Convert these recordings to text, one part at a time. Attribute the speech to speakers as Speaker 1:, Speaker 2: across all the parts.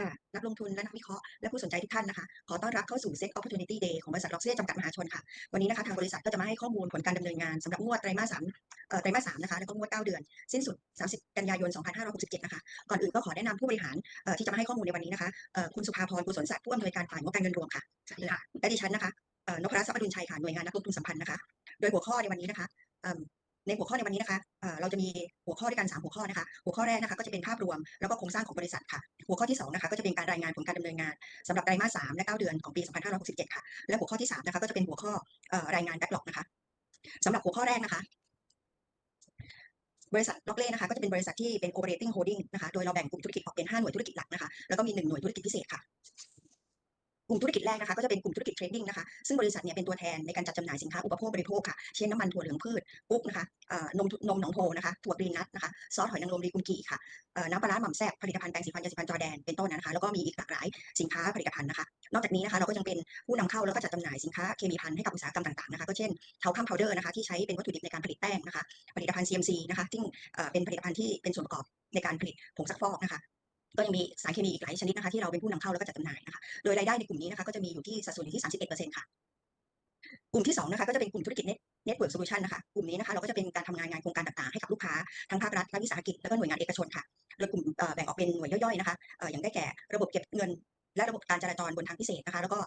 Speaker 1: ค่ะนักลงทุนและนักวิเคราะห์และผู้สนใจทุกท่านนะคะ ขอต้อนรับเข้าสู่ Set Opportunity Day ของบริษัทล็อกเซียจำกัดมหาชนค่ะ วันนี้นะคะทางบริษัทก็จะมาให้ข้อมูลผลการดำเนินงานสำหรับงวดไตรมาสสามไตรมาสสามนะคะแล้วก็งวด 9 เดือน สิ้นสุด 30 กันยายน 2567 นะคะ ก่อนอื่นก็ขอแนะนำผู้บริหารที่จะมาให้ข้อมูลในวันนี้นะคะคุณสุภาพรกุศลศักดิ์ผู้อำนวยการฝ่ายงบการเงินรวมค่ะและดิฉันนะคะนพรัตน์ทรัพย์อดุลชัยค่ะหน่วยงานนักลงทุนสัมพันธ์นะคะ โดยหัวข้อในวันนี้นะคะ ในหัวข้อในวันนี้นะคะเราจะมีหัวข้อด้วยกัน 3 หัวข้อนะคะ หัวข้อแรกนะคะก็จะเป็นภาพรวมแล้วก็โครงสร้างของบริษัทค่ะ หัวข้อที่2นะคะก็จะเป็นการรายงานผลการดำเนินงานสำหรับไตรมาส3และ 9 เดือนของปี 2567 ค่ะ และหัวข้อที่3นะคะก็จะเป็นหัวข้อเอ่อรายงานแบ็กหลอกนะคะสำหรับหัวข้อแรกนะคะบริษัทล็อกเล่นะคะก็จะเป็นบริษัทที่เป็น operating holding นะคะ โดยเราแบ่งกลุ่มธุรกิจออกเป็น 5 หน่วยธุรกิจหลักนะคะ แล้วก็มี 1 หน่วยธุรกิจพิเศษค่ะ กลุ่มธุรกิจแรกนะคะก็จะเป็นกลุ่มธุรกิจเทรดดิ้งนะคะซึ่งบริษัทเนี่ยเป็นตัวแทนในการจัดจำหน่ายสินค้าอุปโภคบริโภคค่ะเช่นน้ำมันถั่วเหลืองพืชปุ๊กนะคะนมนมหนองโพนะคะถั่วกรีนนัทนะคะซอสหอยนางรมรีกุนกิค่ะน้ำปลาร้าหม่ำแซ่บผลิตภัณฑ์แปรงสีฟันยาสีฟันจอแดนเป็นต้นนะคะแล้วก็มีอีกหลากหลายสินค้าผลิตภัณฑ์นะคะนอกจากนี้นะคะเราก็ยังเป็นผู้นำเข้าแล้วก็จัดจำหน่ายสินค้าเคมีภัณฑ์ให้กับอุตสาหกรรมต่างๆนะคะก็เช่นเทาข้ามพาวเดอร์นะคะที่ใช้เป็นวัตถุดิบในการผลิตแป้งนะคะผลิตภัณฑ์ CMC นะคะซึ่งเป็นผลิตภัณฑ์ที่เป็นส่วนประกอบในการผลิตผงซักฟอกนะคะ ก็ยังมีสารเคมีอีกหลายชนิดนะคะที่เราเป็นผู้นำเข้าแล้วก็จัดจำหน่ายนะคะโดยรายได้ในกลุ่มนี้นะคะก็จะมีอยู่ที่สัดส่วนอยู่ที่ 31%ค่ะกลุ่มที่2นะคะก็จะเป็นกลุ่มธุรกิจเน็ตเน็ตเวิร์กโซลูชันนะคะกลุ่มนี้นะคะเราก็จะเป็นการทำงานงานโครงการต่างๆให้กับลูกค้าทั้งภาครัฐและวิสาหกิจแล้วก็หน่วยงานเอกชนค่ะโดยกลุ่มแบ่งออกเป็นหน่วยย่อยๆนะคะอย่างได้แก่ระบบเก็บเงิน และระบบการจราจรบนทางพิเศษนะคะ แล้วก็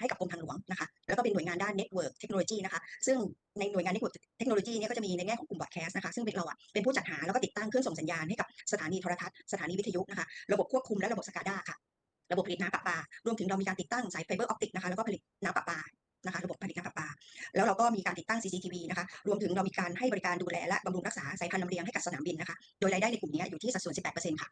Speaker 1: ให้กับกรมทางหลวงนะคะ แล้วก็เป็นหน่วยงานด้าน Network Technology นะคะ ซึ่งในหน่วยงาน Network Technology เนี่ยก็จะมีในแง่ของกลุ่ม broadcast นะคะ ซึ่งเป็นเราอะเป็นผู้จัดหาแล้วก็ติดตั้งเครื่องส่งสัญญาณให้กับสถานีโทรทัศน์ สถานีวิทยุนะคะ ระบบควบคุมและระบบ SCADA ค่ะ ระบบผลิตน้ำประปา รวมถึงเรามีการติดตั้งสายไฟเบอร์ออปติกนะคะ แล้วก็ผลิตน้ำประปานะคะระบบผลิตน้ำประปา แล้วเราก็มีการติดตั้ง CCTV นะคะ รวมถึงเรามีการให้บริการดูแลและบำรุงรักษาสายพันธุ์ลำเลียงให้กับสนามบินนะคะ โดยรายได้ในกลุ่มนี้อยู่ที่สัดส่วน 18%ค่ะ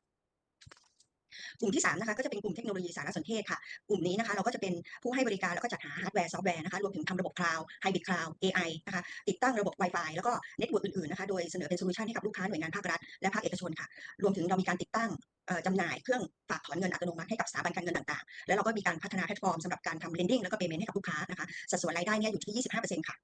Speaker 1: กลุ่มที่3นะคะก็จะเป็นกลุ่มเทคโนโลยีสารสนเทศค่ะ กลุ่มนี้นะคะเราก็จะเป็นผู้ให้บริการแล้วก็จัดหาฮาร์ดแวร์ซอฟต์แวร์นะคะรวมถึงทำระบบคลาวด์ไฮบริดคลาวด์ AI นะคะติดตั้งระบบ Wi-Fi แล้วก็เน็ตเวิร์กอื่นๆนะคะโดยเสนอเป็นโซลูชันให้กับลูกค้าหน่วยงานภาครัฐและภาคเอกชนค่ะรวมถึงเรามีการติดตั้งจำหน่ายเครื่องฝากถอนเงินอัตโนมัติให้กับสถาบันการเงินต่างๆ แล้วเราก็มีการพัฒนาแพลตฟอร์มสำหรับการทำ lending แล้วก็ payment ให้กับลูกค้านะคะสัดส่วนรายได้เนี่ยอยู่ที่ 25%ค่ะ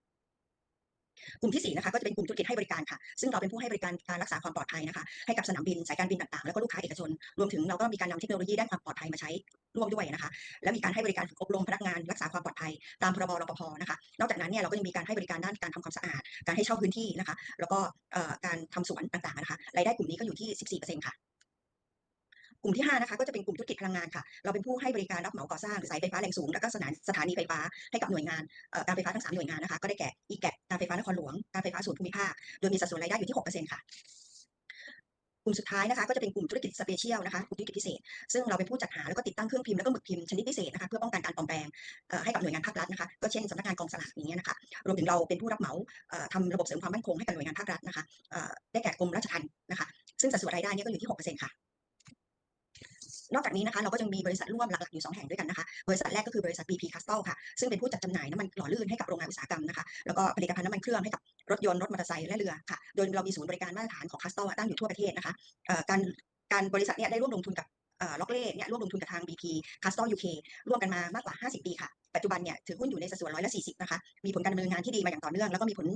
Speaker 1: กลุ่มที่ 4 นะคะก็จะเป็นกลุ่มธุรกิจให้บริการค่ะ ซึ่งเราเป็นผู้ให้บริการการรักษาความปลอดภัยนะคะ ให้กับสนามบินสายการบินต่างๆ แล้วก็ลูกค้าเอกชน รวมถึงเราก็มีการนำเทคโนโลยีด้านความปลอดภัยมาใช้ร่วมด้วยนะคะ และมีการให้บริการฝึกอบรมพนักงานรักษาความปลอดภัย ตามพรบรปภนะคะ นอกจากนั้นเนี่ยเราก็ยังมีการให้บริการด้านการทำความสะอาด การให้เช่าพื้นที่นะคะ แล้วก็การทำสวนต่างๆนะคะ รายได้กลุ่มนี้ก็อยู่ที่ 14%ค่ะ ลุ่มที่ 5 นะคะก็จะเป็นกลุ่มธุรกิจพลังงานค่ะ เราเป็นผู้ให้บริการรับเหมาก่อสร้างสายไฟฟ้าแรงสูง แล้วก็สถานสถานีไฟฟ้าให้กับหน่วยงานการไฟฟ้าทั้ง 3 หน่วยงานนะคะก็ได้แก่อีแกการไฟฟ้านครหลวง การไฟฟ้าส่วนภูมิภาค โดยมีสัดส่วนรายได้อยู่ที่ 6%ค่ะกลุ่มสุดท้ายนะคะก็จะเป็นกลุ่มธุรกิจสเปเชียลนะคะกลุ่มธุรกิจพิเศษ ซึ่งเราเป็นผู้จัดหาแล้วก็ติดตั้งเครื่องพิมพ์แล้วก็หมึกพิมพ์ชนิดพิเศษนะคะเพื่อป้องกันการปลอมแปลงให้กับหน่วยงานภาครัฐนะคะก็เช่นสำนักงานกองสลากอย่างเงี้ยนะคะรวมถึงเราเป็นผู้รับเหมาทำระบบเสริมความมั่นคงให้กับหน่วยงานภาครัฐนะคะได้แก่กรมราชทัณฑ์นะคะซึ่งสัดส่วนรายได้เนี่ยก็อยู่ที่6%ค่ะ นอกจากนี้นะคะเราก็ยังมีบริษัทร่วมหลักๆอยู่ 2 แห่งด้วยกันนะคะ บริษัทแรกก็คือบริษัท BP Castle ค่ะ ซึ่งเป็นผู้จัดจำหน่ายน้ำมันหล่อลื่นให้กับโรงงานอุตสาหกรรมนะคะ แล้วก็ผลิตภัณฑ์น้ำมันเครื่องให้กับรถยนต์รถมอเตอร์ไซค์และเรือค่ะ โดยเรามีศูนย์บริการมาตรฐานของ Castle ตั้งอยู่ทั่วประเทศนะคะการการบริษัทเนี่ยได้ร่วมลงทุนกับล็อกเล่เนี่ยร่วมลงทุนกับทาง BP Castle UK ร่วมกันมามากกว่า 50 ปีค่ะ ปัจจุบันเนี่ยถือหุ้นอยู่ในสัดส่วนร้อยละ40 นะคะ มีผลการดำเนินงานที่ดีมาอย่างต่อเนื่อง แล้วก็มีผล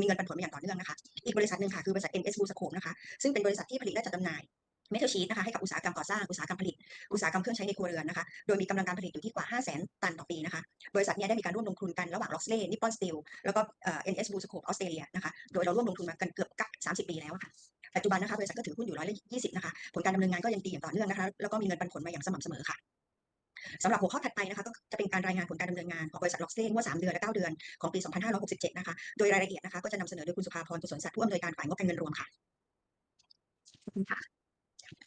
Speaker 1: มีเงินปันผลมาอย่างต่อเนื่องนะคะ อีกบริษัทหนึ่งค่ะ คือบริษัท NS Blue Scope นะคะ ซึ่งเป็นบริษัทที่ผลิตและจัดจำหน่าย เมทัลชีตนะคะให้กับอุตสาหกรรมก่อสร้างอุตสาหกรรมผลิต อุตสาหกรรมเครื่องใช้ในครัวเรือนนะคะโดยมีกำลังการผลิตอยู่ที่กว่า 500,000 ตันต่อปีนะคะบริษัทเนี้ได้มีการร่วมลงทุนกันระหว่าง Loxley Nippon Steel แล้วก็เอ่อ NS Blue Scope ออสเตรเลียนะคะโดยเราร่วมลงทุนมากันเกือบกับ 30 ปีแล้วะค่ะปัจจุบันนะคะบริษัทก็ถือหุ้นอยู่ร้อยละ20นะคะผลการดำเนินงานก็ยังดีอย่างต่อเนื่องนะคะแล้วก็มีเงินปันผลมาอย่างสม่ำเสมอค่ะสำหรับหัวข้อถัดไปนะคะก็จะเป็นการรายงานผลการดำเนินงานของบริษัทล็อกเซ่งวด3เดือนและ 9 เดือนของปี 2567 นะคะ โดยรายละเอียดนะคะก็จะนำเสนอโดยคุณสุภาพรกุศลศักดิ์ผู้อำนวยการฝ่ายงบการเงินรวมค่ะ
Speaker 2: ขอบคุณค่ะ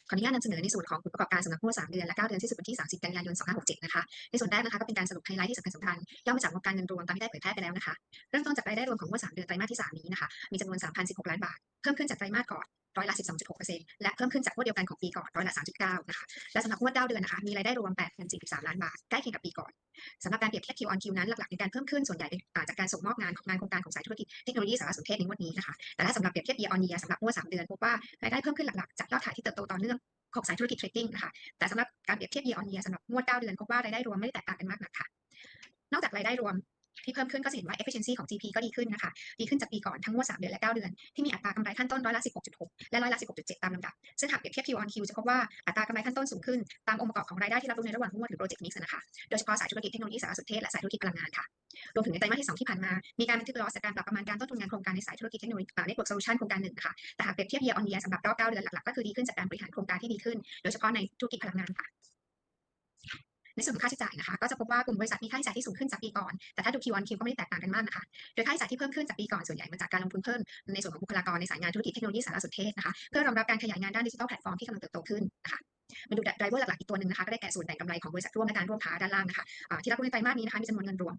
Speaker 2: ขออนุญาตนำเสนอในส่วนของผลประกอบการสำหรับงวด3เดือนและ 9 เดือนที่สุดวันที่ 30 กันยายน 2567 นะคะ ในส่วนแรกนะคะก็เป็นการสรุปไฮไลท์ที่สำคัญสำคัญย่อมาจากงบการเงินรวมตามที่ได้เผยแพร่ไปแล้วนะคะ เริ่มต้นจากรายได้รวมของงวด3เดือนไตรมาสที่ 3 นี้นะคะ มีจำนวน 3,016 ล้านบาท เพิ่มขึ้นจากไตรมาสก่อน ร้อยละ12.6%และเพิ่มขึ้นจากงวดเดียวกันของปีก่อนร้อยละ 3.9 นะคะ และสำหรับงวด9เดือนนะคะ มีรายได้รวม 8,043 ล้านบาท ใกล้เคียงกับปีก่อนสำหรับการเปรียบเทียบ Q on Q นั้นหลักๆในการเพิ่มขึ้นส่วนใหญ่เป็นจากการส่งมอบงานของงานโครงการของสายธุรกิจเทคโนโลยีสารสนเทศในงวดนี้นะคะ แต่ถ้าสำหรับเปรียบเทียบ year on year สำหรับงวด 3 เดือนพบว่ารายได้เพิ่มขึ้นหลักๆจากยอดขายที่เติบโตต่อเนื่องของสายธุรกิจเทรดดิ้งนะคะ แต่สำหรับการเปรียบเทียบ year on year สำหรับงวด 9 เดือนพบว่ารายได้รวมไม่ได้แตกต่างกันมากนักค่ะ นอกจากรายได้รวม ที่เพิ่มขึ้นก็จะเห็นว่า efficiency ของ GP ก็ดีขึ้นนะคะ ดีขึ้นจากปีก่อนทั้งงวด 3 เดือนและ 9 เดือน ที่มีอัตรากำไรขั้นต้นร้อยละ 16.6 และร้อยละ 16.7 ตามลำดับ ซึ่งหากเปรียบเทียบ Q on Q จะพบว่าอัตรากำไรขั้นต้นสูงขึ้น ตามองค์ประกอบของรายได้ที่รับรู้ในระหว่างงวดหรือ project mix นะคะ โดยเฉพาะสายธุรกิจเทคโนโลยีสารสนเทศและสายธุรกิจพลังงานค่ะ รวมถึงในไตรมาสที่ 2 ที่ผ่านมา มีการบันทึก loss จากการปรับประมาณการต้นทุนงานโครงการในสายธุรกิจเทคโนโลยี network solution โครงการหนึ่งนะคะแต่หากเปรียบเทียบ year on year สำหรับรอบ9เดือนหลักๆก็คือดีขึ้นจากการบริหารโครงการที่ดีขึ้น โดยเฉพาะในธุรกิจพลังงานค่ะ ในส่วนของค่าใช้จ่ายนะคะ ก็จะพบว่ากลุ่มบริษัทมีค่าใช้จ่ายที่สูงขึ้นจากปีก่อน แต่ถ้าดู Q on Q ก็ไม่ได้แตกต่างกันมากนะคะ โดยค่าใช้จ่ายที่เพิ่มขึ้นจากปีก่อนส่วนใหญ่มาจากการลงทุนเพิ่มในส่วนของบุคลากรในสายงานธุรกิจเทคโนโลยีสารสนเทศนะคะ เพื่อรองรับการขยายงานด้านดิจิทัลแพลตฟอร์มที่กำลังเติบโตขึ้นนะคะมาดูไดรเวอร์หลักๆอีกตัวหนึ่งนะคะก็ได้แก่ส่วนแบ่งกำไรของบริษัทร่วมและการร่วมค้าด้านล่างนะคะที่รับรู้ในไตรมาสนี้นะคะมีจำนวนเงินรวม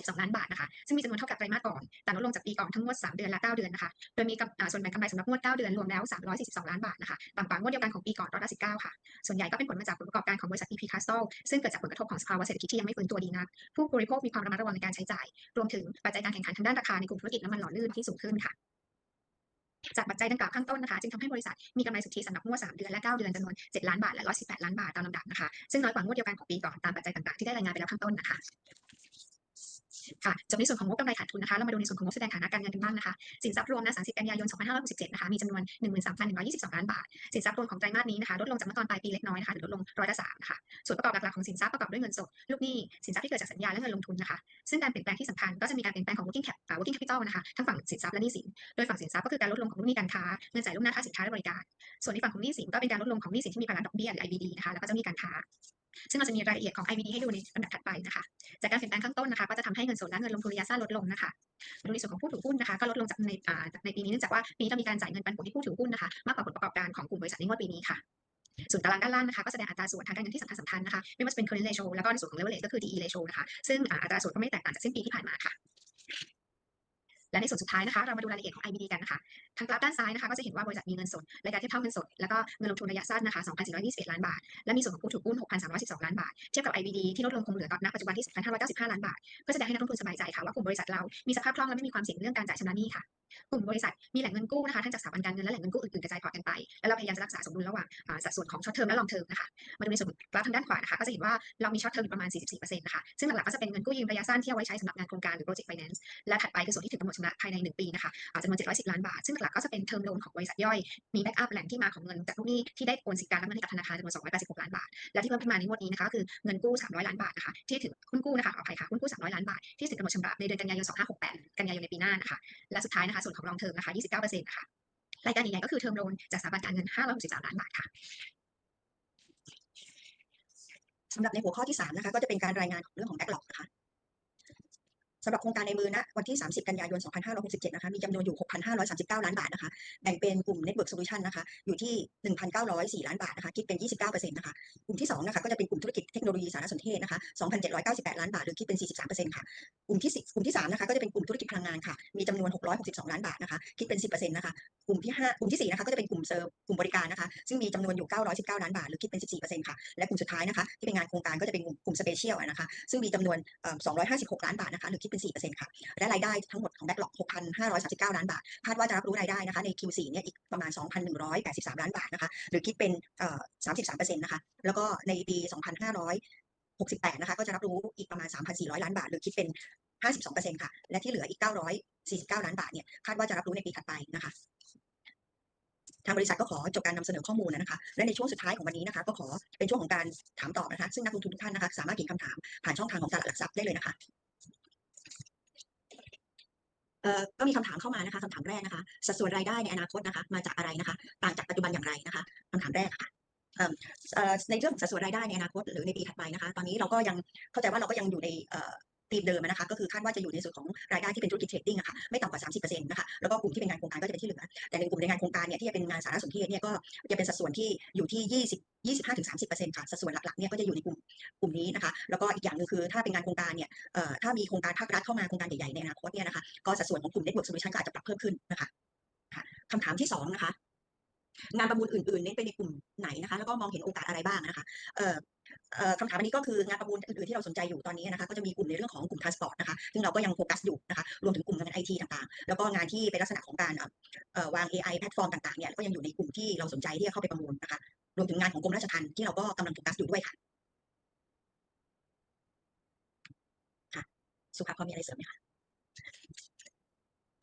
Speaker 2: 82 ล้านบาทนะคะ ซึ่งมีจำนวนเท่ากับไตรมาสก่อน แต่ลดลงจากปีก่อนทั้งงวด 3 เดือนและ 9 เดือนนะคะ โดยมีส่วนแบ่งกำไรสำหรับงวด 9 เดือนรวมแล้ว 342 ล้านบาทนะคะ ต่ำกว่างวดเดียวกันของปีก่อนร้อยละ19 ค่ะ ส่วนใหญ่ก็เป็นผลมาจากผลประกอบการของบริษัท EP Castle ซึ่งเกิดจากผลกระทบของสภาวะเศรษฐกิจที่ยังไม่ฟื้นตัวดีนัก ผู้บริโภคมีความระมัดระวังในการใช้จ่าย รวมถึงปัจจัยการแข่งขันทางด้านราคาในกลุ่มธุรกิจน้ำมันหล่อลื่นที่สูงขึ้นค่ะจากปัจจัยดังกล่าวข้างต้นนะคะจึงทำให้บริษัทมีกำไรสุทธิสำหรับงวด3เดือนและ 9 เดือนจำนวน 7 ล้านบาทและ 118 ล้านบาทตามลำดับนะคะซึ่งน้อยกว่างวดเดียวกันของปีก่อนตามปัจจัยต่างๆที่ได้รายงานไปแล้วข้างต้นนะคะ ค่ะจบในส่วนของงบกำไรขาดทุนนะคะเรามาดูในส่วนของงบแสดงฐานะการเงินกันบ้างนะคะสินทรัพย์รวมนะ30 กันยายน 2567 นะคะมีจำนวน 13,122 ล้านบาท สินทรัพย์รวมของไตรมาสนี้นะคะลดลงจากเมื่อตอนปลายปีเล็กน้อยนะคะหรือลดลงร้อยละ3นะคะส่วนประกอบหลักๆของสินทรัพย์ประกอบด้วยเงินสดลูกหนี้สินทรัพย์ที่เกิดจากสัญญาและเงินลงทุนนะคะซึ่งการเปลี่ยนแปลงที่สำคัญก็จะมีการเปลี่ยนแปลงของ working cap อ่า working capital นะคะทั้งฝั่งสินทรัพย์และหนี้สินโดยฝั่งสินทรัพย์ก็คือการลดลงของลูกหนี้การค้าเงินจ่ายล่วงหน้าค่าสินค้าและบริการ ส่วนในฝั่งของหนี้สินก็เป็นการลดลงของหนี้สินที่มีภาระดอกเบี้ยหรือ IBD นะคะแล้วก็จะมีการค้าซึ่งเราจะมีรายละเอียดของ IBD ให้ดูในลำดับถัดไปนะคะ จากการเปลี่ยนแปลงข้างต้นนะคะ ก็จะทำให้เงินสนและเงินลงทุนระยะสั้นลดลงนะคะดูในส่วนของผู้ถือหุ้นนะคะก็ลดลงจากในอ่าในปีนี้เนื่องจากว่าปีนี้เรามีการจ่ายเงินปันผลที่ผู้ถือหุ้นนะคะมากกว่าผลประกอบการของกลุ่มบริษัทในงวดปีนี้ค่ะส่วนตารางด้านล่างนะคะก็แสดงอัตราส่วนทางการเงินที่สำคัญสำคัญนะคะไม่ว่าจะเป็น current ratio แล้วก็ในส่วนของ leverage ก็คือ DE ratio นะคะซึ่งอัตราส่วนก็ไม่แตกต่างจากสิ้นปีที่ผ่านมาค่ะ และในส่วนสุดท้ายนะคะเรามาดูรายละเอียดของ IBD กันนะคะทางกราฟด้านซ้ายนะคะก็จะเห็นว่าบริษัทมีเงินสดรายการเทียบเท่าเงินสด แล้วก็เงินลงทุนระยะสั้นนะคะ2,421 ล้านบาท และมีส่วนของผู้ถือหุ้น6,312 ล้านบาท เทียบกับ IBD ที่ลดลงคงเหลือตอนณปัจจุบันที่2,595 ล้านบาทเพื่อแสดงให้นักลงทุนสบายใจค่ะว่ากลุ่มบริษัทเรามีสภาพคล่องและไม่มีความเสี่ยงเรื่องการจ่ายชำระหนี้ค่ะกลุ่มบริษัทมีแหล่งเงินกู้นะคะทั้งจากสถาบันการเงินและแหล่งเงินกู้อื่นๆกระจายพอร์ตกันไป แล้วเราพยายามจะรักษาสมดุลระหว่างสัดส่วนของ short term และ long term นะคะมาดูในส่วนกราฟทางด้านขวานะคะก็จะเห็นว่าเรามี short term อยู่ประมาณ 44%นะคะซึ่งหลักๆก็จะเป็นเงินกู้ยืมระยะสั้นที่เอาไว้ใช้สำหรับงานโครงการหรือ project finance และถัดไปคือส่วนที่ถึงกำหนดชำระภายใน 1 ปีนะคะจำนวน 710 ล้านบาท ซึ่งหลักๆก็จะเป็นเทอมโลนของบริษัทย่อย มีแบ็กอัพแหล่งที่มาของเงินจากลูกหนี้ที่ได้โอนสิทธิการรับเงินให้กับธนาคารจำนวน 286 ล้านบาท และที่เพิ่มขึ้นมาในงวดนี้นะคะก็คือเงินกู้ 300 ล้านบาทนะคะที่ถึงหุ้นกู้นะคะขออภัยค่ะหุ้นกู้ 300 ล้านบาทที่ถึงกำหนดชำระในเดือนกันยายน 2568 กันยายนในปีหน้านะคะและสุดท้ายนะคะส่วนของ long term นะคะ 29%นะคะรายการใหญ่ๆก็คือเทอมโลนจากสถาบันการเงิน 563 ล้านบาทค่ะ
Speaker 1: สำหรับในหัวข้อที่3นะคะก็จะเป็นการรายงานของเรื่องของ backlog นะคะ สำหรับโครงการในมือณวันที่ 30 กันยายน 2567 นะคะ มีจำนวนอยู่ 6,539 ล้านบาทนะคะ แบ่งเป็นกลุ่ม Network Solution นะคะ อยู่ที่ 1,904 ล้านบาทนะคะ คิดเป็น 29%นะคะ กลุ่มที่2นะคะ ก็จะเป็นกลุ่มธุรกิจเทคโนโลยีสารสนเทศนะคะ 2,798 ล้านบาท หรือคิดเป็น 43%ค่ะ กลุ่มที่ กลุ่มที่3นะคะ ก็จะเป็นกลุ่มธุรกิจพลังงานค่ะ มีจำนวน 662 ล้านบาทนะคะ คิดเป็น 10%นะคะ กลุ่มที่ 5 กลุ่มที่4นะคะ ก็จะเป็นกลุ่มเซอร์กลุ่มบริการนะคะ ซึ่งมีจำนวนอยู่ 919 ล้านบาท หรือคิดเป็น 14%ค่ะ และกลุ่มสุดท้ายนะคะ ที่เป็นงานโครงการก็จะเป็นกลุ่มกลุ่มสเปเชียลนะคะ ซึ่งมีจำนวน 256 ล้านบาทนะคะหรือคิดเป็น 4%ค่ะ และรายได้ทั้งหมดของ backlog 6,539 ล้านบาท คาดว่าจะรับรู้รายได้นะคะใน Q4 เนี่ยอีกประมาณ 2,183 ล้านบาทนะคะ หรือคิดเป็นเอ่อ33%นะคะ แล้วก็ในปี 2,568 นะคะ ก็จะรับรู้อีกประมาณ 3,400 ล้านบาท หรือคิดเป็น 52%ค่ะ และที่เหลืออีก 949 ล้านบาทเนี่ย คาดว่าจะรับรู้ในปีถัดไปนะคะทางบริษัทก็ขอจบการนำเสนอข้อมูลนะคะ และในช่วงสุดท้ายของวันนี้นะคะ ก็ขอเป็นช่วงของการถามตอบนะคะ ซึ่งนักลงทุนทุกท่านนะคะ สามารถเขียนคำถามผ่านช่องทางของตลาดหลักทรัพย์ได้เลยนะคะ ก็มีคำถามเข้ามานะคะคำถามแรกนะคะ สัดส่วนรายได้ในอนาคตนะคะ มาจากอะไรนะคะ ต่างจากปัจจุบันอย่างไรนะคะคำถามแรกค่ะในเรื่องสัดส่วนรายได้ในอนาคตหรือในปีถัดไปนะคะ ตอนนี้เราก็ยังเข้าใจว่าเราก็ยังอยู่ใน เอ่อธีมเดิมนะคะก็คือคาดว่าจะอยู่ในส่วนของรายได้ที่เป็นธุรกิจเทรดดิ้งอะค่ะไม่ต่ำกว่า 30%นะคะแล้วก็กลุ่มที่เป็นงานโครงการก็จะเป็นที่เหลือแต่ในกลุ่มในงานโครงการเนี่ยที่จะเป็นงานสารสนเทศเนี่ยก็จะเป็นสัดส่วนที่อยู่ที่ 20 25-30%ค่ะสัดส่วนหลักๆเนี่ยก็จะอยู่ในกลุ่มกลุ่มนี้นะคะแล้วก็อีกอย่างหนึ่งคือถ้าเป็นงานโครงการเนี่ยเอ่อถ้ามีโครงการภาครัฐเข้ามาโครงการใหญ่ๆในอนาคตเนี่ยนะคะก็สัดส่วนของกลุ่ม Network Solution ก็อาจจะปรับเพิ่มขึ้นนะคะค่ะคำถามที่สองนะคะงานประมูลอื่นๆเน้นไปในกลุ่มไหนนะคะ แล้วก็มองเห็นโอกาสอะไรบ้างนะคะเอ่อ คำถามอันนี้ก็คืองานประมูลอื่นๆที่เราสนใจอยู่ตอนนี้นะคะก็จะมีกลุ่มในเรื่องของกลุ่ม transport นะคะซึ่งเราก็ยังโฟกัสอยู่นะคะรวมถึงกลุ่มงานไอทีต่างๆ แล้วก็งานที่เป็นลักษณะของการเอ่อเอ่อวาง AI แพลตฟอร์มต่างๆเนี่ยก็ยังอยู่ในกลุ่มที่เราสนใจที่จะเข้าไปประมูลนะคะรวมถึงงานของกรมราชทัณฑ์ที่เราก็กำลังโฟกัสอยู่ด้วยค่ะค่ะสุภาพรมีอะไรเสริมไหมคะ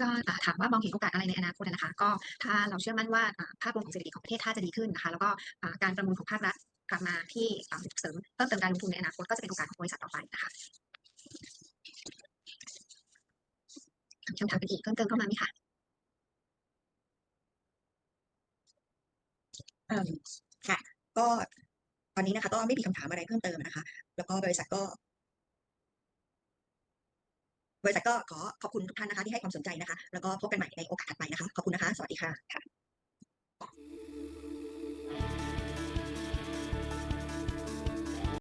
Speaker 2: ก็ถามว่ามองเห็นโอกาสอะไรในอนาคตนะคะ ก็ถ้าเราเชื่อมั่นว่าภาพรวมของเศรษฐกิจของประเทศถ้าจะดีขึ้นนะคะ แล้วก็การประมูลของภาครัฐ กลับมาที่อ่าเสริมเพิ่มเติมการลงทุนในอนาคตก็จะเป็นโอกาสของบริษัทต่อไปนะคะคำถามอื่นๆเพิ่มเติมเข้ามาไหมคะ
Speaker 1: เอิ่มค่ะ ก็ตอนนี้นะคะ ก็ไม่มีคำถามอะไรเพิ่มเติมนะคะ แล้วก็บริษัทก็ บริษัทก็ขอขอบคุณทุกท่านนะคะ ที่ให้ความสนใจนะคะ แล้วก็พบกันใหม่ในโอกาสถัดไปนะคะ ขอบคุณนะคะ สวัสดีค่ะ